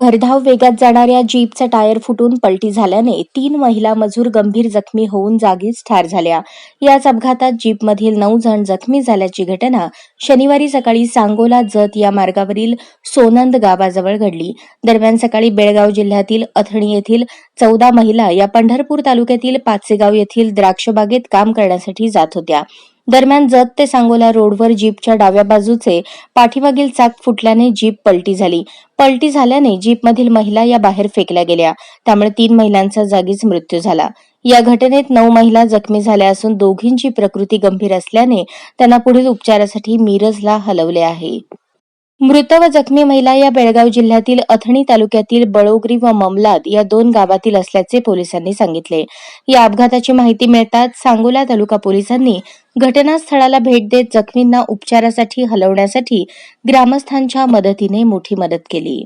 भरधाव वेगात जाणाऱ्या जीपचा टायर फुटून पलटी झाल्याने तीन महिला मजूर गंभीर जखमी होऊन जागीच ठार झाल्या. याच अपघातात जीपमधील नऊ जण जखमी झाल्याची घटना शनिवारी सकाळी सांगोला जत या मार्गावरील सोनंद गावाजवळ घडली. दरम्यान सकाळी बेळगाव जिल्ह्यातील अथणी येथील चौदा महिला या पंढरपूर तालुक्यातील पाचेगाव येथील द्राक्षबागेत काम करण्यासाठी जात होत्या. दरम्यान जत ते सांगोला रोडवर जीपच्या डाव्या बाजूचे पाठीमागील चाक फुटल्याने जीप पलटी झाली. पलटी झाल्याने जीपमधील महिला या बाहेर फेकल्या गेल्या. त्यामुळे तीन महिलांचा जागीच मृत्यू झाला. या घटनेत नऊ महिला जखमी झाल्या असून दोघींची प्रकृती गंभीर असल्याने त्यांना पुढील उपचारासाठी मिरजला हलवले आहे. मृत व जखमी महिला या बेळगाव जिल्ह्यातील अथणी तालुक्यातील बळोगरी व ममलाद या दोन गावातील असल्याचे पोलिसांनी सांगितले. या अपघाताची माहिती मिळताच सांगोला तालुका पोलिसांनी घटनास्थळाला भेट देत जखमींना उपचारासाठी हलवण्यासाठी ग्रामस्थांच्या मदतीने मोठी मदत केली.